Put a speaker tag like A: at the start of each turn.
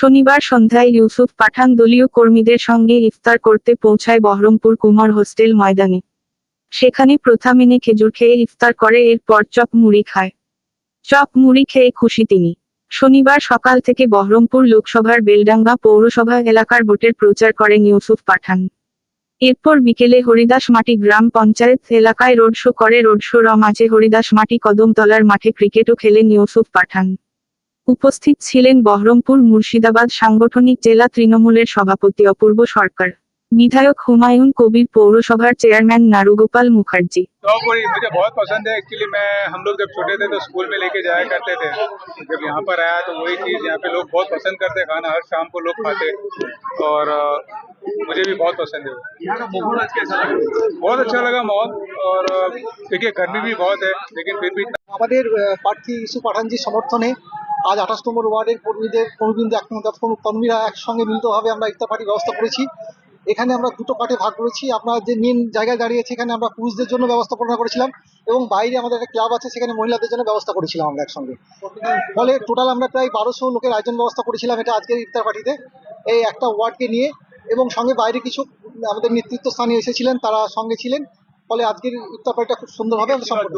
A: শনিবার সন্ধ্যায় ইউসুফ পাঠান দলীয় কর্মীদের সঙ্গে ইফতার করতে পৌঁছায় বহরমপুর কুমার হোস্টেল ময়দানে। সেখানে প্রথা মেনে খেজুর খেয়ে ইফতার করে, এরপর চপ মুড়ি খায়। চপ মুড়ি খেয়ে খুশি তিনি। শনিবার সকাল থেকে বহরমপুর লোকসভার বেলডাঙ্গা পৌরসভা এলাকার ভোটের প্রচার করেন ইউসুফ পাঠান। এরপর বিকেলে হরিদাস মাটি গ্রাম পঞ্চায়েত এলাকায় রোড শো করে, রোড শোর মাঝে হরিদাস মাটি কদমতলার মাঠে ক্রিকেটও খেলেন ইউসুফ পাঠান। উপস্থিত ছিলেন বহরমপুর মুর্শিদাবাদ সাংগঠনিক জেলা তৃণমূলের সভাপতি অপূর্ব সরকার বিধায়ক হুমায়ুন কবির পৌরসভার চেয়ারম্যান নারুগোপাল মুখার্জি
B: तो पूरी मुझे बहुत पसंद है एक्चुअली मैं हम लोग जब छोटे थे तो स्कूल में लेके जाया करते थे जब यहाँ पर आया तो वही चीज़ यहाँ पे लोग बहुत पसंद करते हैं खाना हर शाम को लोग खाते और अ, मुझे भी बहुत पसंद है यहाँ का माहौल आज कैसा लगा बहुत अच्छा लगा माहौल और अ, देखिए गर्मी भी बहुत है लेकिन फिर भी
C: আমাদের আহ, প্রার্থী ইস্যু পাঠানজির সমর্থনে আজ আঠাশ নম্বর ওয়ার্ডের কর্মীদের, কর্মীবৃন্দ এক কর্মীরা একসঙ্গে মিলিতভাবে আমরা ইফতার পার্টির ব্যবস্থা করেছি। এখানে আমরা দুটো পার্টে ভাগ করেছি। আপনার যে মেন জায়গায় দাঁড়িয়েছে এখানে আমরা পুরুষদের জন্য ব্যবস্থাপনা করেছিলাম এবং বাইরে আমাদের একটা ক্লাব আছে, সেখানে মহিলাদের জন্য ব্যবস্থা করেছিলাম আমরা একসঙ্গে। ফলে টোটাল আমরা প্রায় বারোশো লোকের আয়োজন ব্যবস্থা করেছিলাম এটা আজকের ইফতার পার্টিতে এই একটা ওয়ার্ডকে নিয়ে এবং সঙ্গে বাইরে কিছু আমাদের নেতৃত্ব স্থানীয় এসেছিলেন, তারা সঙ্গে ছিলেন। ফলে আজকের ইফতার পার্টিটা খুব সুন্দরভাবে আমরা সম্পন্ন